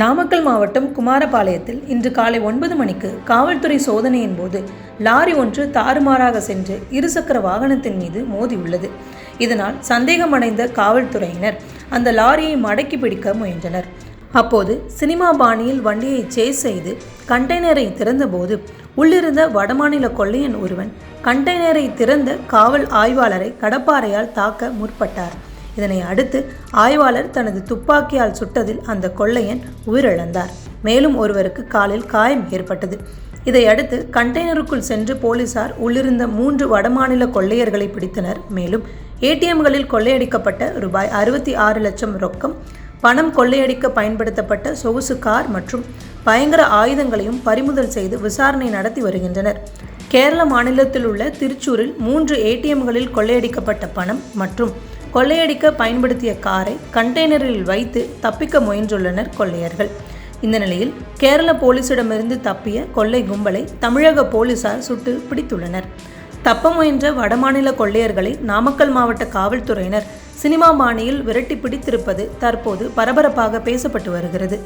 நாமக்கல் மாவட்டம் குமாரபாளையத்தில் இன்று காலை ஒன்பது மணிக்கு காவல்துறை சோதனையின் போது லாரி ஒன்று தாறுமாறாக சென்று இருசக்கர வாகனத்தின் மீது மோதியுள்ளது. இதனால் சந்தேகமடைந்த காவல்துறையினர் அந்த லாரியை மடக்கி பிடிக்க முயன்றனர். அப்போது சினிமா பாணியில் வண்டியை சேஸ் செய்து கண்டெய்னரை திறந்தபோது உள்ளிருந்த வடமாநில கொள்ளையன் ஒருவன் கண்டெய்னரை திறந்த காவல் ஆய்வாளரை கடப்பாரையால் தாக்க முற்பட்டார். இதனை அடுத்து ஆய்வாளர் தனது துப்பாக்கியால் சுட்டதில் அந்த கொள்ளையன் உயிரிழந்தார். மேலும் ஒருவருக்கு காலில் காயம் ஏற்பட்டது. இதையடுத்து கண்டெய்னருக்குள் சென்று போலீசார் உள்ளிருந்த மூன்று வடமாநில கொள்ளையர்களை பிடித்தனர். மேலும் ஏடிஎம்களில் கொள்ளையடிக்கப்பட்ட ரூபாய் அறுபத்தி ஆறு லட்சம் ரொக்கம் பணம் கொள்ளையடிக்க பயன்படுத்தப்பட்ட சொகுசு கார் மற்றும் பயங்கர ஆயுதங்களையும் பறிமுதல் செய்து விசாரணை நடத்தி வருகின்றனர். கேரள மாநிலத்தில் உள்ள திருச்சூரில் மூன்று ஏடிஎம்களில் கொள்ளையடிக்கப்பட்ட பணம் மற்றும் கொள்ளையடிக்க பயன்படுத்திய காரை கண்டெய்னரில் வைத்து தப்பிக்க முயன்றுள்ளனர் கொள்ளையர்கள். இந்த நிலையில் கேரள போலீசிடமிருந்து தப்பிய கொள்ளை கும்பலை தமிழக போலீசார் சுட்டு பிடித்துள்ளனர். தப்ப முயன்ற வடமாநில கொள்ளையர்களை நாமக்கல் மாவட்ட காவல்துறையினர் சினிமா பாணியில் விரட்டி பிடித்திருப்பது தற்போது பரபரப்பாக பேசப்பட்டு வருகிறது.